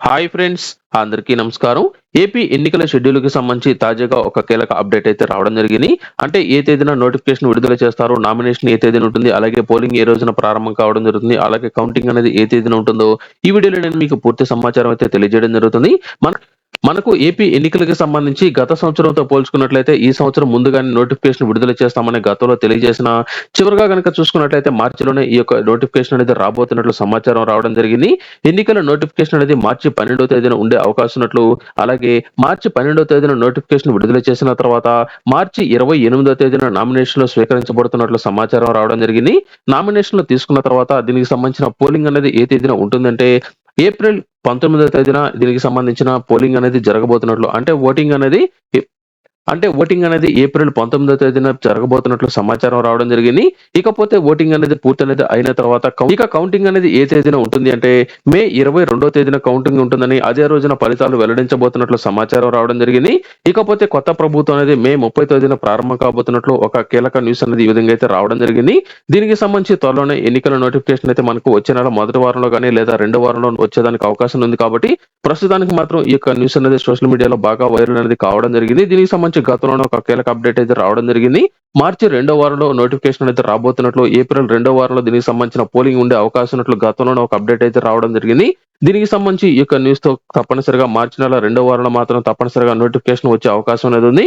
Hi friends అందరికీ నమస్కారం. AP ఎన్నికల షెడ్యూల్కి సంబంధించి తాజాగా ఒక కీలక అప్డేట్ అయితే రావడం జరిగింది. అంటే ఏ తేదీన నోటిఫికేషన్ విడుదల చేస్తారో నామినేషన్ ఏ తేదీన ఉంటుంది అలాగే పోలింగ్ ఏ రోజున ప్రారంభం కావడం జరుగుతుంది అలాగే కౌంటింగ్ అనేది ఏ తేదీన ఉంటుందో ఈ వీడియోలో నేను మీకు పూర్తి సమాచారం అయితే తెలియజేయడం జరుగుతుంది. మన మనకు ఏపీ ఎన్నికలకు సంబంధించి గత సంవత్సరంతో పోల్చుకున్నట్లయితే ఈ సంవత్సరం ముందుగానే నోటిఫికేషన్ విడుదల చేస్తామని గతంలో తెలియజేసిన చివరిగా కనుక చూసుకున్నట్లయితే మార్చిలోనే ఈ యొక్క నోటిఫికేషన్ అనేది రాబోతున్నట్లు సమాచారం రావడం జరిగింది. ఎన్నికల నోటిఫికేషన్ అనేది మార్చి పన్నెండవ తేదీన ఉండే అవకాశం ఉన్నట్లు అలాగే మార్చి పన్నెండవ తేదీన నోటిఫికేషన్ విడుదల చేసిన తర్వాత మార్చి ఇరవై ఎనిమిదో తేదీన నామినేషన్లు స్వీకరించబడుతున్నట్లు సమాచారం రావడం జరిగింది. నామినేషన్లు తీసుకున్న తర్వాత దీనికి సంబంధించిన పోలింగ్ అనేది ఏ తేదీన ఉంటుందంటే ఏప్రిల్ పంతొమ్మిదవ తేదీన దీనికి సంబంధించిన పోలింగ్ అనేది జరగబోతున్నట్లు అంటే ఓటింగ్ అనేది అంటే ఓటింగ్ అనేది ఏప్రిల్ పంతొమ్మిదో తేదీన జరగబోతున్నట్లు సమాచారం రావడం జరిగింది. ఇకపోతే ఓటింగ్ అనేది పూర్తి అనేది అయిన తర్వాత ఇక కౌంటింగ్ అనేది ఏ తేదీన ఉంటుంది అంటే మే ఇరవై రెండో తేదీన కౌంటింగ్ ఉంటుందని అదే రోజున ఫలితాలు వెల్లడించబోతున్నట్లు సమాచారం రావడం జరిగింది. ఇకపోతే కొత్త ప్రభుత్వం అనేది మే ముప్పై తేదీన ప్రారంభం కాబోతున్నట్లు ఒక కీలక న్యూస్ అనేది ఈ విధంగా అయితే రావడం జరిగింది. దీనికి సంబంధించి త్వరలోనే ఎన్నికల నోటిఫికేషన్ అయితే మనకు వచ్చే నెల మొదటి వారంలో కానీ లేదా రెండో వారంలో వచ్చేదానికి అవకాశం ఉంది కాబట్టి ప్రస్తుతానికి మాత్రం ఈ యొక్క న్యూస్ అనేది సోషల్ మీడియాలో బాగా వైరల్ అనేది కావడం జరిగింది. దీనికి సంబంధించి గతంలోనే ఒక కీలక అప్డేట్ అయితే రావడం జరిగింది. మార్చి రెండో వారంలో నోటిఫికేషన్ అయితే రాబోతున్నట్లు ఏప్రిల్ రెండో వారంలో దీనికి సంబంధించిన పోలింగ్ ఉండే అవకాశం ఉన్నట్లు గతంలోనే ఒక అప్డేట్ అయితే రావడం జరిగింది. దీనికి సంబంధించి ఈ యొక్క న్యూస్తో తప్పనిసరిగా మార్చి నెల రెండో వారంలో మాత్రం తప్పనిసరిగా నోటిఫికేషన్ వచ్చే అవకాశం అనేది ఉంది.